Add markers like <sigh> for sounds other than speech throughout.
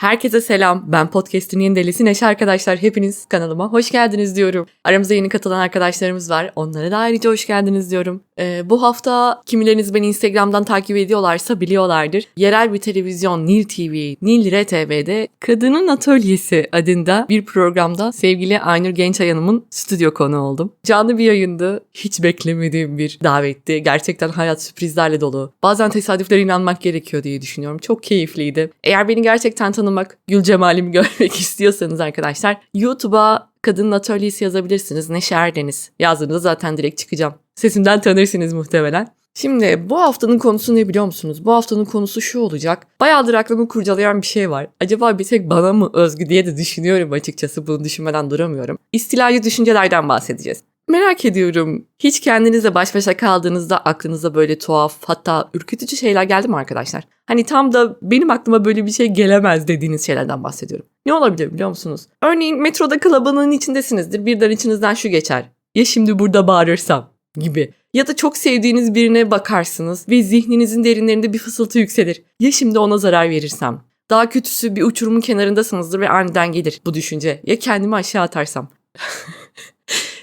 Herkese selam. Ben podcast'in yeni delisi Neşe arkadaşlar. Hepiniz kanalıma hoş geldiniz diyorum. Aramıza yeni katılan arkadaşlarımız var. Onlara da ayrıca hoş geldiniz diyorum. Ee, bu hafta kimileriniz beni Instagram'dan takip ediyorlarsa biliyorlardır. Yerel bir televizyon Nil TV, Nil RTV'de Kadının Atölyesi adında bir programda sevgili Aynur Gençay Hanım'ın stüdyo konu oldum. Canlı bir yayındı. Hiç beklemediğim bir davetti. Gerçekten hayat sürprizlerle dolu. Bazen tesadüflere inanmak gerekiyor diye düşünüyorum. Çok keyifliydi. Eğer beni gerçekten tanımak, gül cemalimi <laughs> görmek istiyorsanız arkadaşlar YouTube'a Kadının Atölyesi yazabilirsiniz. Neşe Erdeniz. Yazdığınızda zaten direkt çıkacağım. Sesimden tanırsınız muhtemelen. Şimdi bu haftanın konusu ne biliyor musunuz? Bu haftanın konusu şu olacak. Bayağıdır aklımı kurcalayan bir şey var. Acaba bir tek bana mı özgü diye de düşünüyorum açıkçası. Bunu düşünmeden duramıyorum. İstilacı düşüncelerden bahsedeceğiz. Merak ediyorum. Hiç kendinizle baş başa kaldığınızda aklınıza böyle tuhaf hatta ürkütücü şeyler geldi mi arkadaşlar? Hani tam da benim aklıma böyle bir şey gelemez dediğiniz şeylerden bahsediyorum. Ne olabilir biliyor musunuz? Örneğin metroda kalabalığın içindesinizdir. Birden içinizden şu geçer. Ya şimdi burada bağırırsam gibi. Ya da çok sevdiğiniz birine bakarsınız ve zihninizin derinlerinde bir fısıltı yükselir. Ya şimdi ona zarar verirsem? Daha kötüsü bir uçurumun kenarındasınızdır ve aniden gelir bu düşünce. Ya kendimi aşağı atarsam? <laughs>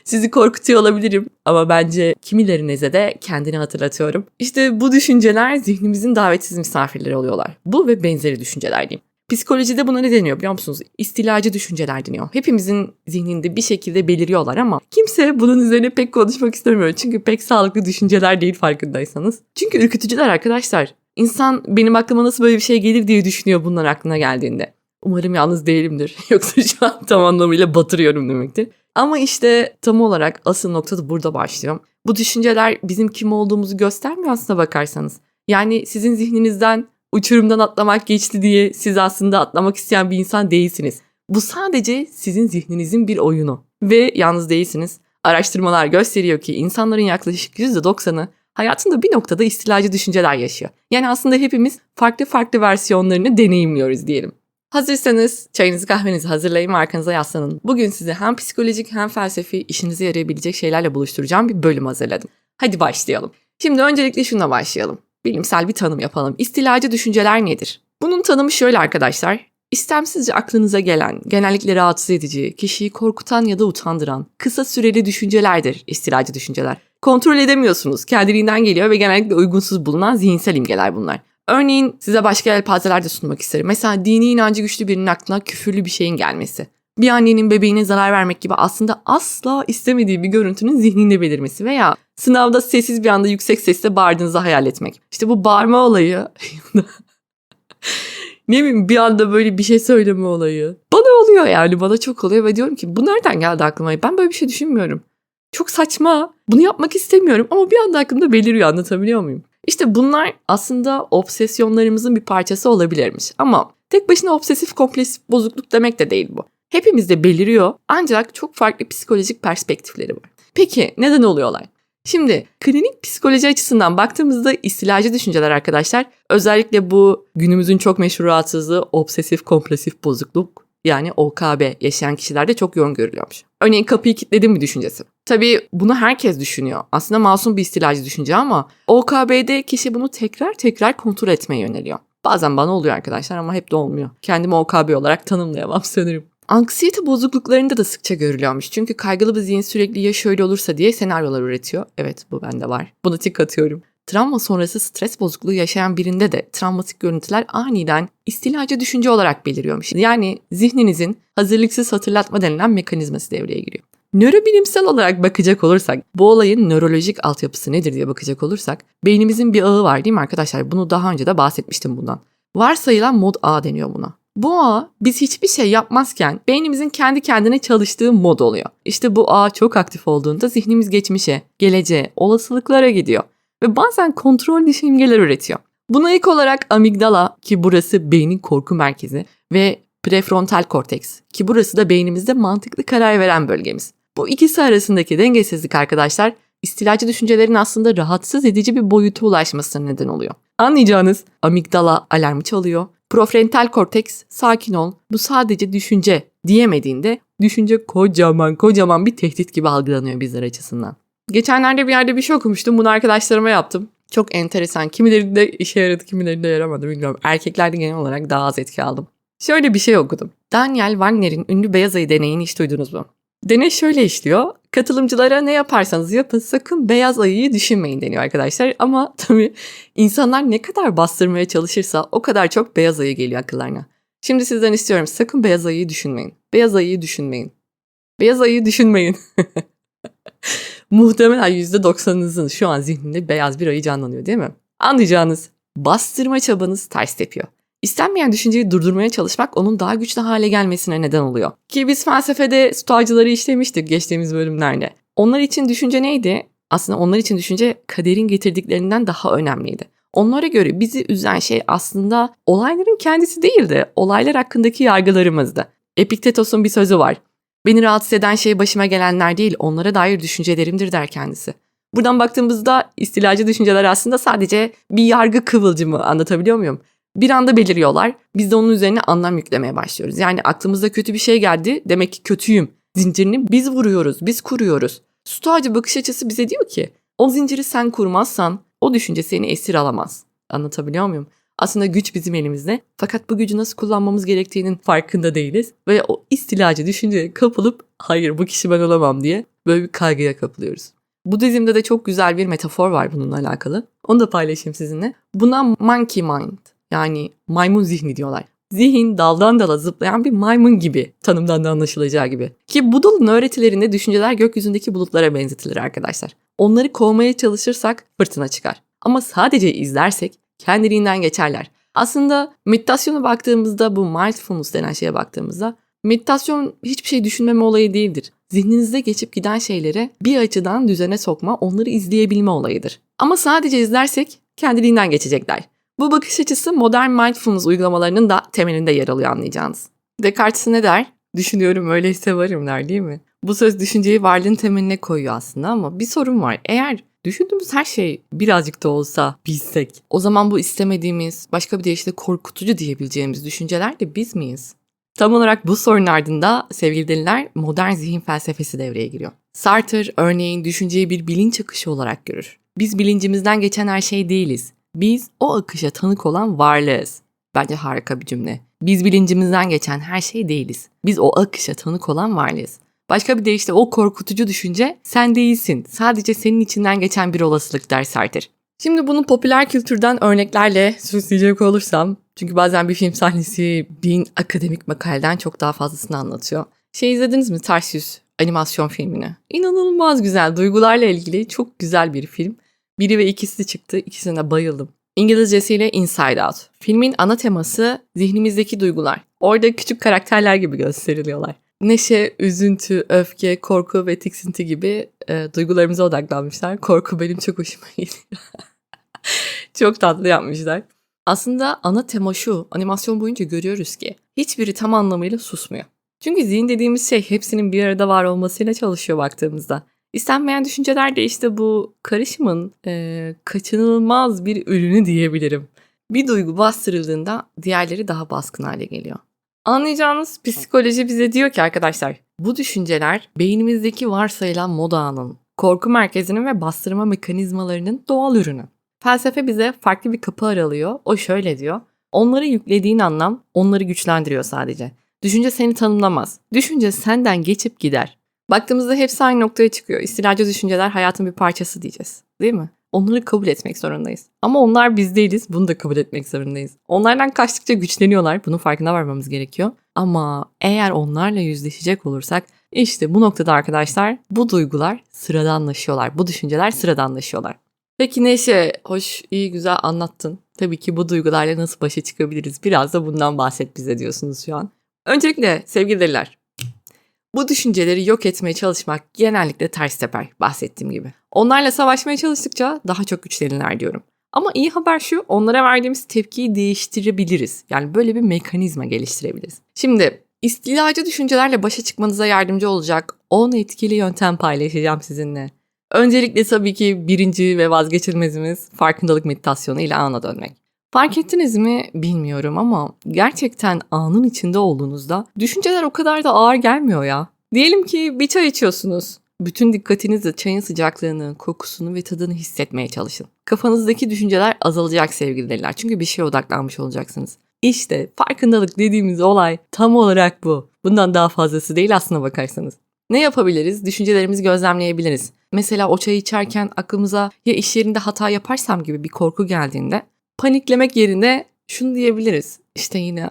Sizi korkutuyor olabilirim ama bence kimilerinize de kendini hatırlatıyorum. İşte bu düşünceler zihnimizin davetsiz misafirleri oluyorlar. Bu ve benzeri düşünceler diyeyim. Psikolojide buna ne deniyor biliyor musunuz? İstilacı düşünceler deniyor. Hepimizin zihninde bir şekilde beliriyorlar ama kimse bunun üzerine pek konuşmak istemiyor. Çünkü pek sağlıklı düşünceler değil farkındaysanız. Çünkü ürkütücüler arkadaşlar. İnsan benim aklıma nasıl böyle bir şey gelir diye düşünüyor bunlar aklına geldiğinde. Umarım yalnız değilimdir. <laughs> Yoksa şu an tam anlamıyla batırıyorum demektir. Ama işte tam olarak asıl nokta da burada başlıyor. Bu düşünceler bizim kim olduğumuzu göstermiyor aslında bakarsanız. Yani sizin zihninizden uçurumdan atlamak geçti diye siz aslında atlamak isteyen bir insan değilsiniz. Bu sadece sizin zihninizin bir oyunu. Ve yalnız değilsiniz. Araştırmalar gösteriyor ki insanların yaklaşık %90'ı hayatında bir noktada istilacı düşünceler yaşıyor. Yani aslında hepimiz farklı farklı versiyonlarını deneyimliyoruz diyelim. Hazırsanız çayınızı kahvenizi hazırlayın arkanıza yaslanın. Bugün size hem psikolojik hem felsefi işinize yarayabilecek şeylerle buluşturacağım bir bölüm hazırladım. Hadi başlayalım. Şimdi öncelikle şuna başlayalım. Bilimsel bir tanım yapalım. İstilacı düşünceler nedir? Bunun tanımı şöyle arkadaşlar. İstemsizce aklınıza gelen, genellikle rahatsız edici, kişiyi korkutan ya da utandıran, kısa süreli düşüncelerdir istilacı düşünceler. Kontrol edemiyorsunuz, kendiliğinden geliyor ve genellikle uygunsuz bulunan zihinsel imgeler bunlar. Örneğin size başka yelpazeler de sunmak isterim. Mesela dini inancı güçlü birinin aklına küfürlü bir şeyin gelmesi. Bir annenin bebeğine zarar vermek gibi aslında asla istemediği bir görüntünün zihninde belirmesi veya sınavda sessiz bir anda yüksek sesle bağırdığınızı hayal etmek. İşte bu bağırma olayı <laughs> ne bileyim bir anda böyle bir şey söyleme olayı. Bana oluyor yani bana çok oluyor ve diyorum ki bu nereden geldi aklıma? Ben böyle bir şey düşünmüyorum. Çok saçma. Bunu yapmak istemiyorum ama bir anda aklımda beliriyor anlatabiliyor muyum? İşte bunlar aslında obsesyonlarımızın bir parçası olabilirmiş. Ama tek başına obsesif kompulsif bozukluk demek de değil bu. Hepimizde beliriyor ancak çok farklı psikolojik perspektifleri var. Peki neden oluyorlar? Şimdi klinik psikoloji açısından baktığımızda istilacı düşünceler arkadaşlar özellikle bu günümüzün çok meşhur rahatsızlığı obsesif kompulsif bozukluk yani OKB yaşayan kişilerde çok yoğun görülüyormuş. Örneğin kapıyı kilitledim mi düşüncesi. Tabii bunu herkes düşünüyor. Aslında masum bir istilacı düşünce ama OKB'de kişi bunu tekrar tekrar kontrol etmeye yöneliyor. Bazen bana oluyor arkadaşlar ama hep de olmuyor. Kendimi OKB olarak tanımlayamam sanırım. Anksiyete bozukluklarında da sıkça görülüyormuş. Çünkü kaygılı bir zihin sürekli ya şöyle olursa diye senaryolar üretiyor. Evet bu bende var. Bunu tik atıyorum. Travma sonrası stres bozukluğu yaşayan birinde de travmatik görüntüler aniden istilacı düşünce olarak beliriyormuş. Yani zihninizin hazırlıksız hatırlatma denilen mekanizması devreye giriyor. Nörobilimsel olarak bakacak olursak, bu olayın nörolojik altyapısı nedir diye bakacak olursak, beynimizin bir ağı var değil mi arkadaşlar? Bunu daha önce de bahsetmiştim bundan. Varsayılan mod A deniyor buna. Bu ağ biz hiçbir şey yapmazken beynimizin kendi kendine çalıştığı mod oluyor. İşte bu ağ çok aktif olduğunda zihnimiz geçmişe, geleceğe, olasılıklara gidiyor ve bazen kontrol dışı imgeler üretiyor. Buna ilk olarak amigdala ki burası beynin korku merkezi ve prefrontal korteks ki burası da beynimizde mantıklı karar veren bölgemiz. Bu ikisi arasındaki dengesizlik arkadaşlar istilacı düşüncelerin aslında rahatsız edici bir boyuta ulaşmasına neden oluyor. Anlayacağınız amigdala alarmı çalıyor. Prefrontal korteks sakin ol bu sadece düşünce diyemediğinde düşünce kocaman kocaman bir tehdit gibi algılanıyor bizler açısından. Geçenlerde bir yerde bir şey okumuştum. Bunu arkadaşlarıma yaptım. Çok enteresan. Kimilerinde işe yaradı, kimilerinde yaramadı bilmiyorum. Erkeklerde genel olarak daha az etki aldım. Şöyle bir şey okudum. Daniel Wagner'in ünlü beyaz ayı deneyini hiç duydunuz mu? Deney şöyle işliyor. Katılımcılara ne yaparsanız yapın sakın beyaz ayıyı düşünmeyin deniyor arkadaşlar. Ama tabii insanlar ne kadar bastırmaya çalışırsa o kadar çok beyaz ayı geliyor akıllarına. Şimdi sizden istiyorum sakın beyaz ayıyı düşünmeyin. Beyaz ayıyı düşünmeyin. Beyaz ayıyı düşünmeyin. <laughs> Muhtemelen %90'ınızın şu an zihninde beyaz bir ayı canlanıyor değil mi? Anlayacağınız bastırma çabanız ters tepiyor. İstenmeyen düşünceyi durdurmaya çalışmak onun daha güçlü hale gelmesine neden oluyor. Ki biz felsefede stoacıları işlemiştik geçtiğimiz bölümlerde. Onlar için düşünce neydi? Aslında onlar için düşünce kaderin getirdiklerinden daha önemliydi. Onlara göre bizi üzen şey aslında olayların kendisi değildi. Olaylar hakkındaki yargılarımızdı. Epiktetos'un bir sözü var. Beni rahatsız eden şey başıma gelenler değil, onlara dair düşüncelerimdir der kendisi. Buradan baktığımızda istilacı düşünceler aslında sadece bir yargı kıvılcımı anlatabiliyor muyum? Bir anda beliriyorlar. Biz de onun üzerine anlam yüklemeye başlıyoruz. Yani aklımıza kötü bir şey geldi. Demek ki kötüyüm. Zincirini biz vuruyoruz, biz kuruyoruz. Stoacı bakış açısı bize diyor ki o zinciri sen kurmazsan o düşünce seni esir alamaz. Anlatabiliyor muyum? Aslında güç bizim elimizde. Fakat bu gücü nasıl kullanmamız gerektiğinin farkında değiliz. Ve o istilacı düşünceye kapılıp hayır bu kişi ben olamam diye böyle bir kaygıya kapılıyoruz. Budizm'de de çok güzel bir metafor var bununla alakalı. Onu da paylaşayım sizinle. Buna monkey mind yani maymun zihni diyorlar. Zihin daldan dala zıplayan bir maymun gibi tanımdan da anlaşılacağı gibi. Ki Budul'un öğretilerinde düşünceler gökyüzündeki bulutlara benzetilir arkadaşlar. Onları kovmaya çalışırsak fırtına çıkar. Ama sadece izlersek kendiliğinden geçerler. Aslında meditasyona baktığımızda bu mindfulness denen şeye baktığımızda meditasyon hiçbir şey düşünmeme olayı değildir. Zihninizde geçip giden şeylere bir açıdan düzene sokma, onları izleyebilme olayıdır. Ama sadece izlersek kendiliğinden geçecekler. Bu bakış açısı modern mindfulness uygulamalarının da temelinde yer alıyor anlayacağınız. Descartes ne der? Düşünüyorum öyleyse varım der değil mi? Bu söz düşünceyi varlığın temeline koyuyor aslında ama bir sorun var. Eğer düşündüğümüz her şey birazcık da olsa bilsek o zaman bu istemediğimiz başka bir deyişle korkutucu diyebileceğimiz düşünceler de biz miyiz? Tam olarak bu sorunun ardında sevgili deliler modern zihin felsefesi devreye giriyor. Sartre örneğin düşünceyi bir bilinç akışı olarak görür. Biz bilincimizden geçen her şey değiliz. Biz o akışa tanık olan varlığız. Bence harika bir cümle. Biz bilincimizden geçen her şey değiliz. Biz o akışa tanık olan varlığız. Başka bir deyişle o korkutucu düşünce sen değilsin. Sadece senin içinden geçen bir olasılık der Sartre. Şimdi bunu popüler kültürden örneklerle süsleyecek olursam çünkü bazen bir film sahnesi bin akademik makaleden çok daha fazlasını anlatıyor. Şey izlediniz mi Ters animasyon filmini? İnanılmaz güzel duygularla ilgili çok güzel bir film. Biri ve ikisi çıktı. İkisine bayıldım. İngilizcesiyle Inside Out. Filmin ana teması zihnimizdeki duygular. Orada küçük karakterler gibi gösteriliyorlar. Neşe, üzüntü, öfke, korku ve tiksinti gibi e, duygularımıza odaklanmışlar. Korku benim çok hoşuma <laughs> gidiyor. çok tatlı yapmışlar. Aslında ana tema şu, animasyon boyunca görüyoruz ki hiçbiri tam anlamıyla susmuyor. Çünkü zihin dediğimiz şey hepsinin bir arada var olmasıyla çalışıyor baktığımızda. İstenmeyen düşünceler de işte bu karışımın e, kaçınılmaz bir ürünü diyebilirim. Bir duygu bastırıldığında diğerleri daha baskın hale geliyor. Anlayacağınız psikoloji bize diyor ki arkadaşlar bu düşünceler beynimizdeki varsayılan modağının, korku merkezinin ve bastırma mekanizmalarının doğal ürünü. Felsefe bize farklı bir kapı aralıyor. O şöyle diyor. Onları yüklediğin anlam onları güçlendiriyor sadece. Düşünce seni tanımlamaz. Düşünce senden geçip gider. Baktığımızda hepsi aynı noktaya çıkıyor. İstilacı düşünceler hayatın bir parçası diyeceğiz. Değil mi? Onları kabul etmek zorundayız. Ama onlar biz değiliz. Bunu da kabul etmek zorundayız. Onlardan kaçtıkça güçleniyorlar. Bunun farkına varmamız gerekiyor. Ama eğer onlarla yüzleşecek olursak işte bu noktada arkadaşlar bu duygular sıradanlaşıyorlar. Bu düşünceler sıradanlaşıyorlar. Peki Neşe, hoş, iyi, güzel anlattın. Tabii ki bu duygularla nasıl başa çıkabiliriz? Biraz da bundan bahset bize diyorsunuz şu an. Öncelikle sevgili bu düşünceleri yok etmeye çalışmak genellikle ters teper bahsettiğim gibi. Onlarla savaşmaya çalıştıkça daha çok güçlenirler diyorum. Ama iyi haber şu onlara verdiğimiz tepkiyi değiştirebiliriz. Yani böyle bir mekanizma geliştirebiliriz. Şimdi istilacı düşüncelerle başa çıkmanıza yardımcı olacak 10 etkili yöntem paylaşacağım sizinle. Öncelikle tabii ki birinci ve vazgeçilmezimiz farkındalık meditasyonu ile ana dönmek. Fark ettiniz mi bilmiyorum ama gerçekten anın içinde olduğunuzda düşünceler o kadar da ağır gelmiyor ya. Diyelim ki bir çay içiyorsunuz. Bütün dikkatinizle çayın sıcaklığını, kokusunu ve tadını hissetmeye çalışın. Kafanızdaki düşünceler azalacak sevgili deliler. Çünkü bir şeye odaklanmış olacaksınız. İşte farkındalık dediğimiz olay tam olarak bu. Bundan daha fazlası değil aslına bakarsanız. Ne yapabiliriz? Düşüncelerimizi gözlemleyebiliriz. Mesela o çayı içerken aklımıza ya iş yerinde hata yaparsam gibi bir korku geldiğinde paniklemek yerine şunu diyebiliriz. İşte yine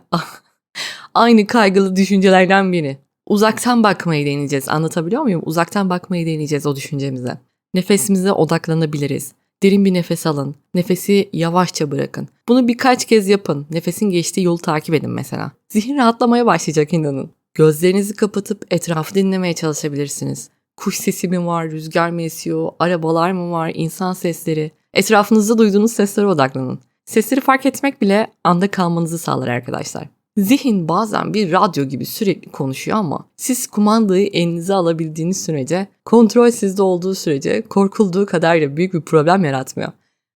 <laughs> aynı kaygılı düşüncelerden biri. Uzaktan bakmayı deneyeceğiz. Anlatabiliyor muyum? Uzaktan bakmayı deneyeceğiz o düşüncemize. Nefesimize odaklanabiliriz. Derin bir nefes alın. Nefesi yavaşça bırakın. Bunu birkaç kez yapın. Nefesin geçtiği yolu takip edin mesela. Zihin rahatlamaya başlayacak inanın. Gözlerinizi kapatıp etrafı dinlemeye çalışabilirsiniz. Kuş sesi mi var, rüzgar mı esiyor, arabalar mı var, insan sesleri. Etrafınızda duyduğunuz seslere odaklanın. Sesleri fark etmek bile anda kalmanızı sağlar arkadaşlar. Zihin bazen bir radyo gibi sürekli konuşuyor ama siz kumandayı elinize alabildiğiniz sürece, kontrol sizde olduğu sürece korkulduğu kadar da büyük bir problem yaratmıyor.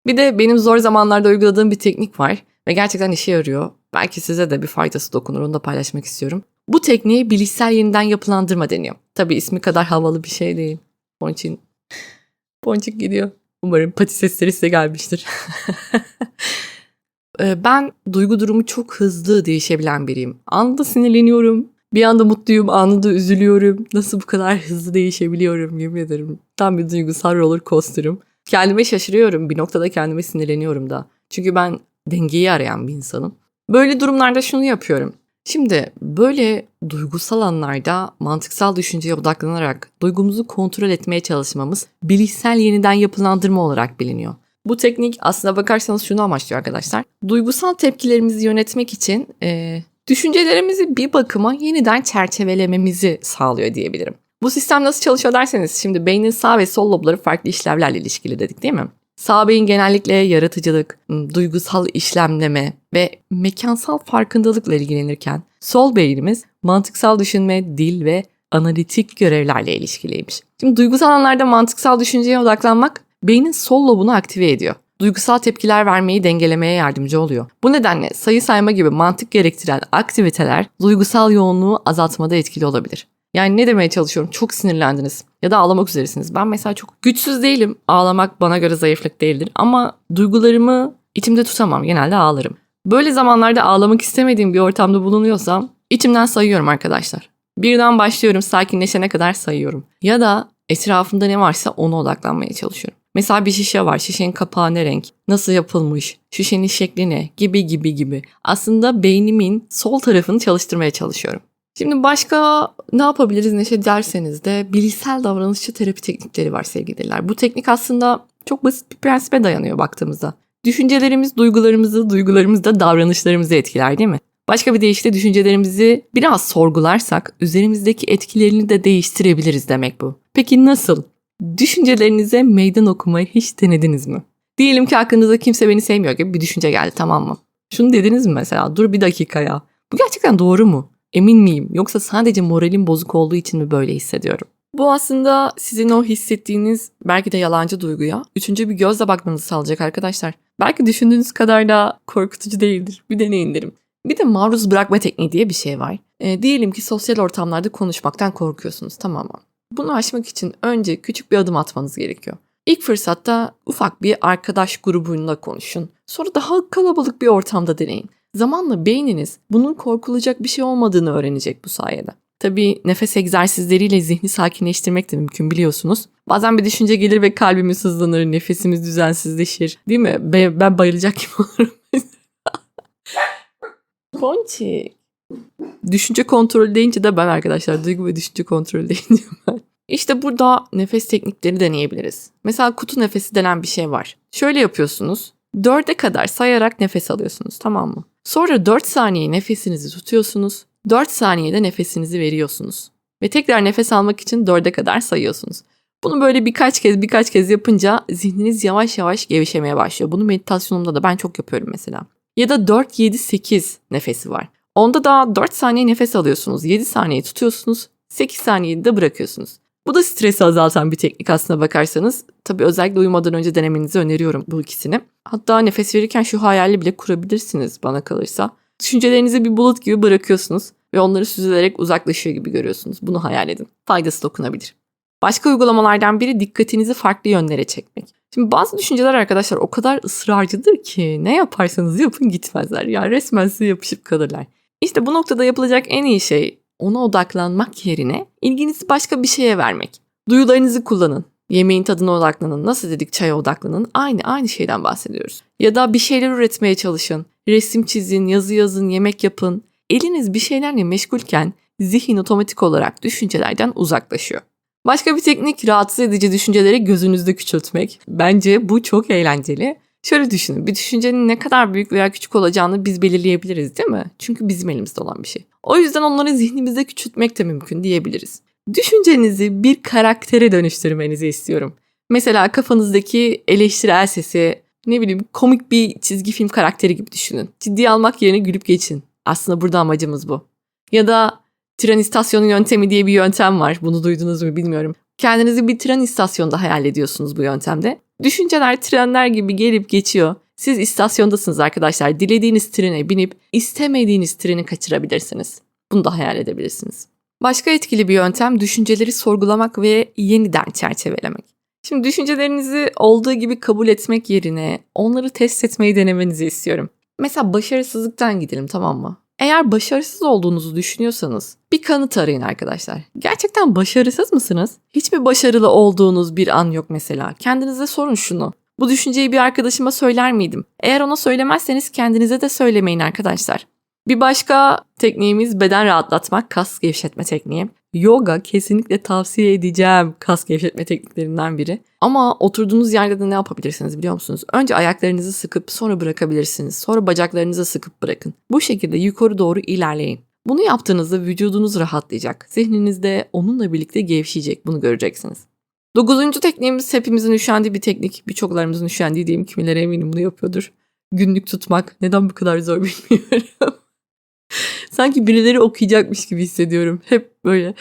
Bir de benim zor zamanlarda uyguladığım bir teknik var ve gerçekten işe yarıyor. Belki size de bir faydası dokunur onu da paylaşmak istiyorum. Bu tekniğe bilişsel yeniden yapılandırma deniyor. Tabi ismi kadar havalı bir şey değil. Onun için Ponçik gidiyor. Umarım pati sesleri size gelmiştir. <laughs> Ee, ben duygu durumu çok hızlı değişebilen biriyim. Anında sinirleniyorum. Bir anda mutluyum, anında üzülüyorum. Nasıl bu kadar hızlı değişebiliyorum yemin ederim. Tam bir duygusal roller coaster'ım. Kendime şaşırıyorum. Bir noktada kendime sinirleniyorum da. Çünkü ben dengeyi arayan bir insanım. Böyle durumlarda şunu yapıyorum. Şimdi böyle duygusal anlarda mantıksal düşünceye odaklanarak duygumuzu kontrol etmeye çalışmamız bilişsel yeniden yapılandırma olarak biliniyor. Bu teknik aslına bakarsanız şunu amaçlıyor arkadaşlar. Duygusal tepkilerimizi yönetmek için e, düşüncelerimizi bir bakıma yeniden çerçevelememizi sağlıyor diyebilirim. Bu sistem nasıl çalışıyor derseniz şimdi beynin sağ ve sol lobları farklı işlevlerle ilişkili dedik değil mi? Sağ beyin genellikle yaratıcılık, duygusal işlemleme ve mekansal farkındalıkla ilgilenirken sol beynimiz mantıksal düşünme, dil ve analitik görevlerle ilişkiliymiş. Şimdi duygusal anlarda mantıksal düşünceye odaklanmak beynin sol lobunu aktive ediyor. Duygusal tepkiler vermeyi dengelemeye yardımcı oluyor. Bu nedenle sayı sayma gibi mantık gerektiren aktiviteler duygusal yoğunluğu azaltmada etkili olabilir. Yani ne demeye çalışıyorum? Çok sinirlendiniz ya da ağlamak üzeresiniz. Ben mesela çok güçsüz değilim. Ağlamak bana göre zayıflık değildir ama duygularımı içimde tutamam. Genelde ağlarım. Böyle zamanlarda ağlamak istemediğim bir ortamda bulunuyorsam içimden sayıyorum arkadaşlar. Birden başlıyorum sakinleşene kadar sayıyorum. Ya da etrafımda ne varsa ona odaklanmaya çalışıyorum. Mesela bir şişe var. Şişenin kapağı ne renk? Nasıl yapılmış? Şişenin şekli ne? Gibi gibi gibi. Aslında beynimin sol tarafını çalıştırmaya çalışıyorum. Şimdi başka ne yapabiliriz Neşe derseniz de bilişsel davranışçı terapi teknikleri var sevgililer. Bu teknik aslında çok basit bir prensibe dayanıyor baktığımızda. Düşüncelerimiz duygularımızı, duygularımız da davranışlarımızı etkiler değil mi? Başka bir deyişle düşüncelerimizi biraz sorgularsak üzerimizdeki etkilerini de değiştirebiliriz demek bu. Peki nasıl? Düşüncelerinize meydan okumayı hiç denediniz mi? Diyelim ki aklınıza kimse beni sevmiyor gibi bir düşünce geldi tamam mı? Şunu dediniz mi mesela? Dur bir dakika ya. Bu gerçekten doğru mu? Emin miyim? Yoksa sadece moralim bozuk olduğu için mi böyle hissediyorum? Bu aslında sizin o hissettiğiniz belki de yalancı duyguya üçüncü bir gözle bakmanızı sağlayacak arkadaşlar. Belki düşündüğünüz kadar da korkutucu değildir. Bir deneyin derim. Bir de maruz bırakma tekniği diye bir şey var. E, diyelim ki sosyal ortamlarda konuşmaktan korkuyorsunuz tamam mı? Bunu aşmak için önce küçük bir adım atmanız gerekiyor. İlk fırsatta ufak bir arkadaş grubuyla konuşun. Sonra daha kalabalık bir ortamda deneyin. Zamanla beyniniz bunun korkulacak bir şey olmadığını öğrenecek bu sayede. Tabii nefes egzersizleriyle zihni sakinleştirmek de mümkün biliyorsunuz. Bazen bir düşünce gelir ve kalbimiz hızlanır, nefesimiz düzensizleşir. Değil mi? Ben, bayılacak gibi olurum. <laughs> Ponçik. Düşünce kontrolü deyince de ben arkadaşlar duygu ve düşünce kontrolü <laughs> deyince ben. İşte burada nefes teknikleri deneyebiliriz. Mesela kutu nefesi denen bir şey var. Şöyle yapıyorsunuz. Dörde kadar sayarak nefes alıyorsunuz tamam mı? Sonra 4 saniye nefesinizi tutuyorsunuz. 4 saniyede nefesinizi veriyorsunuz. Ve tekrar nefes almak için 4'e kadar sayıyorsunuz. Bunu böyle birkaç kez birkaç kez yapınca zihniniz yavaş yavaş gevşemeye başlıyor. Bunu meditasyonumda da ben çok yapıyorum mesela. Ya da 4, 7, 8 nefesi var. Onda da 4 saniye nefes alıyorsunuz. 7 saniye tutuyorsunuz. 8 saniyede de bırakıyorsunuz. Bu da stresi azaltan bir teknik aslına bakarsanız. Tabii özellikle uyumadan önce denemenizi öneriyorum bu ikisini. Hatta nefes verirken şu hayali bile kurabilirsiniz bana kalırsa. Düşüncelerinizi bir bulut gibi bırakıyorsunuz ve onları süzülerek uzaklaşıyor gibi görüyorsunuz. Bunu hayal edin. Faydası dokunabilir. Başka uygulamalardan biri dikkatinizi farklı yönlere çekmek. Şimdi bazı düşünceler arkadaşlar o kadar ısrarcıdır ki ne yaparsanız yapın gitmezler. Ya resmen size yapışıp kalırlar. İşte bu noktada yapılacak en iyi şey ona odaklanmak yerine ilginizi başka bir şeye vermek. Duyularınızı kullanın. Yemeğin tadına odaklanın. Nasıl dedik çaya odaklanın. Aynı aynı şeyden bahsediyoruz. Ya da bir şeyler üretmeye çalışın. Resim çizin, yazı yazın, yemek yapın. Eliniz bir şeylerle meşgulken zihin otomatik olarak düşüncelerden uzaklaşıyor. Başka bir teknik rahatsız edici düşünceleri gözünüzde küçültmek. Bence bu çok eğlenceli. Şöyle düşünün bir düşüncenin ne kadar büyük veya küçük olacağını biz belirleyebiliriz değil mi? Çünkü bizim elimizde olan bir şey. O yüzden onları zihnimizde küçültmek de mümkün diyebiliriz. Düşüncenizi bir karaktere dönüştürmenizi istiyorum. Mesela kafanızdaki eleştirel sesi ne bileyim komik bir çizgi film karakteri gibi düşünün. Ciddiye almak yerine gülüp geçin. Aslında burada amacımız bu. Ya da tren istasyonu yöntemi diye bir yöntem var. Bunu duydunuz mu bilmiyorum. Kendinizi bir tren istasyonunda hayal ediyorsunuz bu yöntemde. Düşünceler trenler gibi gelip geçiyor. Siz istasyondasınız arkadaşlar. Dilediğiniz trene binip istemediğiniz treni kaçırabilirsiniz. Bunu da hayal edebilirsiniz. Başka etkili bir yöntem düşünceleri sorgulamak ve yeniden çerçevelemek. Şimdi düşüncelerinizi olduğu gibi kabul etmek yerine onları test etmeyi denemenizi istiyorum. Mesela başarısızlıktan gidelim tamam mı? Eğer başarısız olduğunuzu düşünüyorsanız bir kanıt arayın arkadaşlar. Gerçekten başarısız mısınız? Hiçbir başarılı olduğunuz bir an yok mesela. Kendinize sorun şunu. Bu düşünceyi bir arkadaşıma söyler miydim? Eğer ona söylemezseniz kendinize de söylemeyin arkadaşlar. Bir başka tekniğimiz beden rahatlatmak, kas gevşetme tekniği. Yoga kesinlikle tavsiye edeceğim kas gevşetme tekniklerinden biri. Ama oturduğunuz yerde de ne yapabilirsiniz biliyor musunuz? Önce ayaklarınızı sıkıp sonra bırakabilirsiniz. Sonra bacaklarınızı sıkıp bırakın. Bu şekilde yukarı doğru ilerleyin. Bunu yaptığınızda vücudunuz rahatlayacak. Zihniniz de onunla birlikte gevşeyecek. Bunu göreceksiniz. Dokuzuncu tekniğimiz hepimizin üşendiği bir teknik. Birçoklarımızın üşendiği diyeyim. Kimileri eminim bunu yapıyordur. Günlük tutmak. Neden bu kadar zor <laughs> bilmiyorum. Sanki birileri okuyacakmış gibi hissediyorum. Hep böyle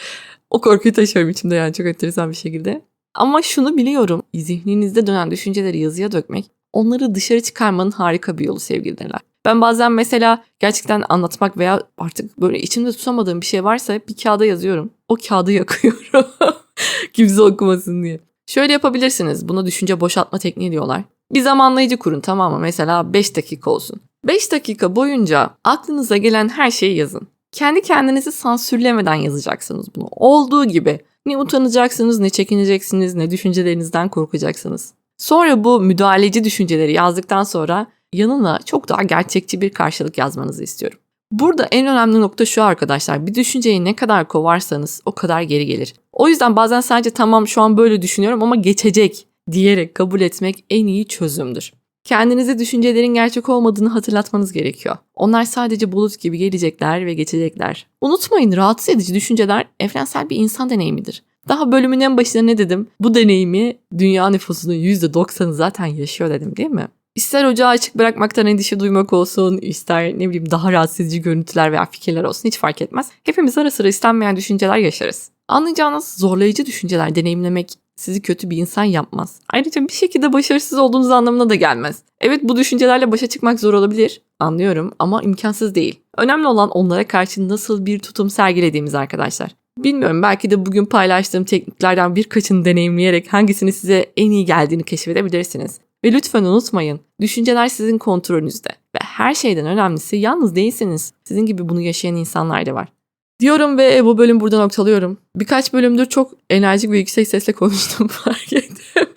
o korkuyu taşıyorum içimde yani çok enteresan bir şekilde. Ama şunu biliyorum. Zihninizde dönen düşünceleri yazıya dökmek onları dışarı çıkarmanın harika bir yolu sevgililer. Ben bazen mesela gerçekten anlatmak veya artık böyle içimde tutamadığım bir şey varsa bir kağıda yazıyorum. O kağıdı yakıyorum. <laughs> Kimse okumasın diye. Şöyle yapabilirsiniz. Buna düşünce boşaltma tekniği diyorlar. Bir zamanlayıcı kurun tamam mı? Mesela 5 dakika olsun. 5 dakika boyunca aklınıza gelen her şeyi yazın. Kendi kendinizi sansürlemeden yazacaksınız bunu. Olduğu gibi. Ne utanacaksınız, ne çekineceksiniz, ne düşüncelerinizden korkacaksınız. Sonra bu müdahaleci düşünceleri yazdıktan sonra yanına çok daha gerçekçi bir karşılık yazmanızı istiyorum. Burada en önemli nokta şu arkadaşlar. Bir düşünceyi ne kadar kovarsanız o kadar geri gelir. O yüzden bazen sadece tamam şu an böyle düşünüyorum ama geçecek diyerek kabul etmek en iyi çözümdür. Kendinize düşüncelerin gerçek olmadığını hatırlatmanız gerekiyor. Onlar sadece bulut gibi gelecekler ve geçecekler. Unutmayın rahatsız edici düşünceler evrensel bir insan deneyimidir. Daha bölümün en başında ne dedim? Bu deneyimi dünya nüfusunun %90'ı zaten yaşıyor dedim değil mi? İster ocağı açık bırakmaktan endişe duymak olsun, ister ne bileyim daha rahatsız görüntüler veya fikirler olsun hiç fark etmez. Hepimiz ara sıra istenmeyen düşünceler yaşarız. Anlayacağınız zorlayıcı düşünceler deneyimlemek sizi kötü bir insan yapmaz. Ayrıca bir şekilde başarısız olduğunuz anlamına da gelmez. Evet bu düşüncelerle başa çıkmak zor olabilir. Anlıyorum ama imkansız değil. Önemli olan onlara karşı nasıl bir tutum sergilediğimiz arkadaşlar. Bilmiyorum belki de bugün paylaştığım tekniklerden birkaçını deneyimleyerek hangisini size en iyi geldiğini keşfedebilirsiniz. Ve lütfen unutmayın, düşünceler sizin kontrolünüzde ve her şeyden önemlisi yalnız değilsiniz. Sizin gibi bunu yaşayan insanlar da var. Diyorum ve bu bölüm burada noktalıyorum. Birkaç bölümdür çok enerjik ve yüksek sesle konuştum <laughs> fark ettim.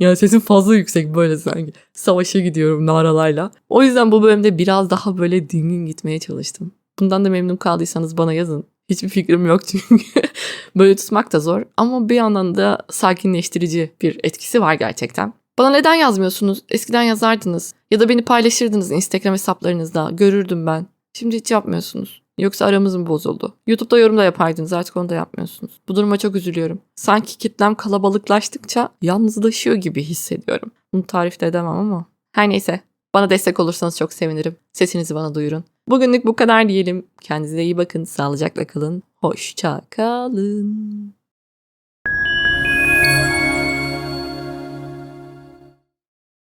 yani sesim fazla yüksek böyle sanki. Savaşa gidiyorum naralarla. O yüzden bu bölümde biraz daha böyle dingin gitmeye çalıştım. Bundan da memnun kaldıysanız bana yazın. Hiçbir fikrim yok çünkü. <laughs> böyle tutmak da zor ama bir yandan da sakinleştirici bir etkisi var gerçekten. Bana neden yazmıyorsunuz? Eskiden yazardınız. Ya da beni paylaşırdınız Instagram hesaplarınızda. Görürdüm ben. Şimdi hiç yapmıyorsunuz. Yoksa aramız mı bozuldu? YouTube'da yorum da yapaydınız artık onu da yapmıyorsunuz. Bu duruma çok üzülüyorum. Sanki kitlem kalabalıklaştıkça yalnızlaşıyor gibi hissediyorum. Bunu tarif de edemem ama. Her neyse bana destek olursanız çok sevinirim. Sesinizi bana duyurun. Bugünlük bu kadar diyelim. Kendinize iyi bakın. Sağlıcakla kalın. Hoşça kalın.